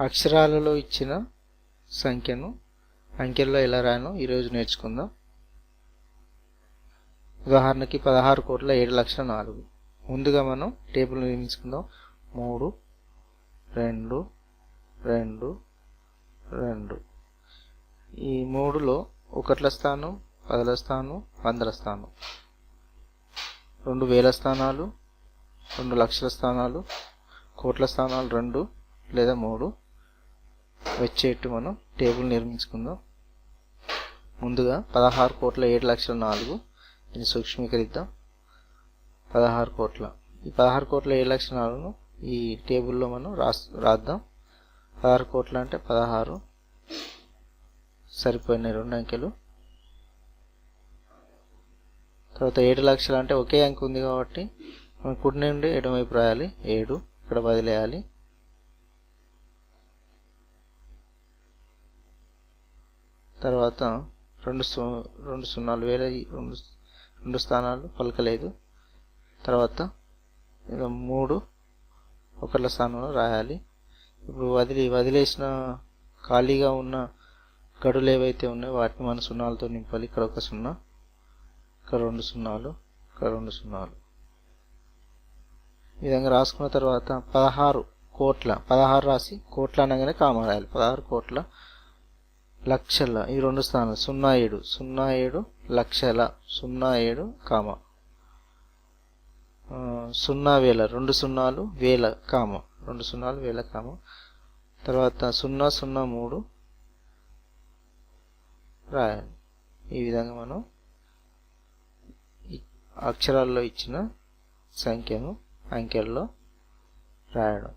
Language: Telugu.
అక్షరాలలో ఇచ్చిన సంఖ్యను అంకెల్లో ఎలా రాయనో ఈరోజు నేర్చుకుందాం. ఉదాహరణకి పదహారు కోట్ల ఏడు లక్షల నాలుగు. ముందుగా మనం టేబుల్ నిర్మించుకుందాం. మూడు రెండు రెండు రెండు. ఈ మూడులో ఒకట్ల స్థానం పదల స్థానం వందల స్థానం. రెండు వేల స్థానాలు రెండు లక్షల స్థానాలు కోట్ల స్థానాలు రెండు లేదా మూడు. వచ్చేట్టు మనం టేబుల్ నిర్మించుకుందాం. ముందుగా పదహారు కోట్ల ఏడు లక్షల నాలుగు దీన్ని సూక్ష్మీకరిద్దాం. పదహారు కోట్ల. ఈ పదహారు కోట్ల ఏడు లక్షల నాలుగును ఈ టేబుల్లో మనం రాస్ రాద్దాం. పదహారు కోట్ల అంటే పదహారు. సరిపోయినాయి రెండు అంకెలు. తర్వాత ఏడు లక్షలు అంటే ఒకే అంకె ఉంది కాబట్టి మనం కుడి నుండి ఎడమవైపు రాయాలి. ఏడు. ఇక్కడ వదిలేయాలి. తర్వాత రెండు సు రెండు సున్నాలు వేల రెండు రెండు స్థానాలు పలకలేదు. తర్వాత ఇక మూడు ఒకళ్ళ స్థానంలో రాయాలి. ఇప్పుడు వదిలి వదిలేసిన ఖాళీగా ఉన్న గడులు ఏవైతే ఉన్నాయో వాటిని మన సున్నాలతో నింపాలి. ఇక్కడ ఒక సున్నా ఇక్కడ రెండు సున్నాలు ఇక్కడ రెండు సున్నాలు. ఈ విధంగా రాసుకున్న తర్వాత పదహారు కోట్ల పదహారు రాసి కోట్ల అనగానే కామ రాయాలి. పదహారు కోట్ల లక్షల ఈ రెండు స్థానాలు సున్నా ఏడు సున్నా ఏడు లక్షల సున్నా ఏడు కామ. సున్నా వేల రెండు సున్నాలు వేల కామ. రెండు సున్నాలు వేల కామ. తర్వాత సున్నా సున్నా మూడు రాయాలి. ఈ విధంగా మనం అక్షరాల్లో ఇచ్చిన సంఖ్యను అంకెల్లో రాయడం.